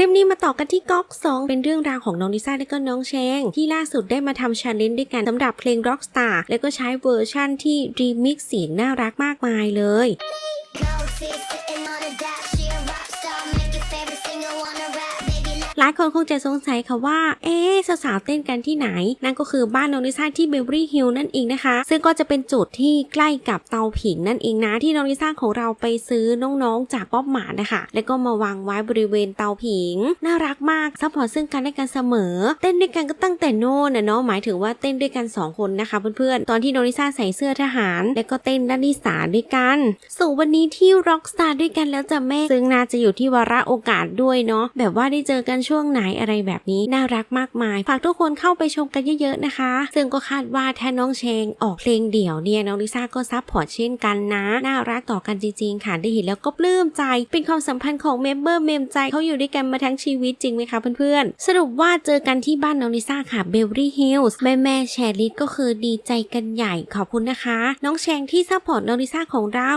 คลิปนี้มาต่อกันที่ก๊อก2 เป็นเรื่องราวของน้องลิซ่าและก็น้องเชง ที่ล่าสุดได้มาทำชาเลนจ์ด้วยกันสำหรับเพลง Rockstar แล้วก็ใช้เวอร์ชั่นที่รีมิกซ์เสียงน่ารักมากมายเลย Go see, sitting on a dash, she a rock star, หลายคนคงจะสงสัยค่ะว่า เอ๊ะสาวๆเต้นกันที่ไหน นั่นก็คือบ้านน้องลิซ่าที่เบเวอรี่ฮิลนั่นเองนะคะ ซึ่งก็จะเป็นจุดที่ใกล้กับเตาผิงนั่นเองนะที่น้องลิซ่าของเราไปซื้อน้องๆจากป๊อปหมานะคะ แล้วก็มาวางไว้บริเวณเตาผิง น่ารักมากซัพพอร์ตซึ่งกันและกันเสมอ เต้นด้วยกันก็ตั้งแต่โน่นนะเนาะหมายถึงว่าเต้นด้วยกันสองคนนะคะเพื่อนๆตอนที่น้องลิซ่าใส่เสื้อทหาร แล้วก็เต้นด้านลิสาด้วยกันสู่วันนี้ที่ Rockstar ด้วยกันแล้วจะแม่ซึ่งน่าจะอยู่ที่วาระโอกาสด้วยเนาะแบบว่าได้เจอกันช่วงไหนอะไรแบบนี้น่ารักมากมาย ฝากทุกคนเข้าไปชมกันเยอะๆนะคะ ซึ่งก็คาดว่าถ้าน้องเชงออกเพลงเดี่ยวเนี่ยน้องลิซ่าก็ซับพอร์ตเช่นกันนะ น่ารักต่อกันจริงๆค่ะได้เห็นแล้วก็ปลื้มใจ เป็นความสัมพันธ์ของเมมเบอร์เมมใจเขาอยู่ด้วยกันมาทั้งชีวิตจริงไหมคะเพื่อนๆ สรุปว่าเจอกันที่บ้านน้องลิซ่าค่ะเบลลี่ฮิลส์แม่แม่แชร์ลิสก็คือดีใจกันใหญ่ขอบคุณนะคะ น้องแชงที่ซัพพอร์ตน้องลิซ่าของเรา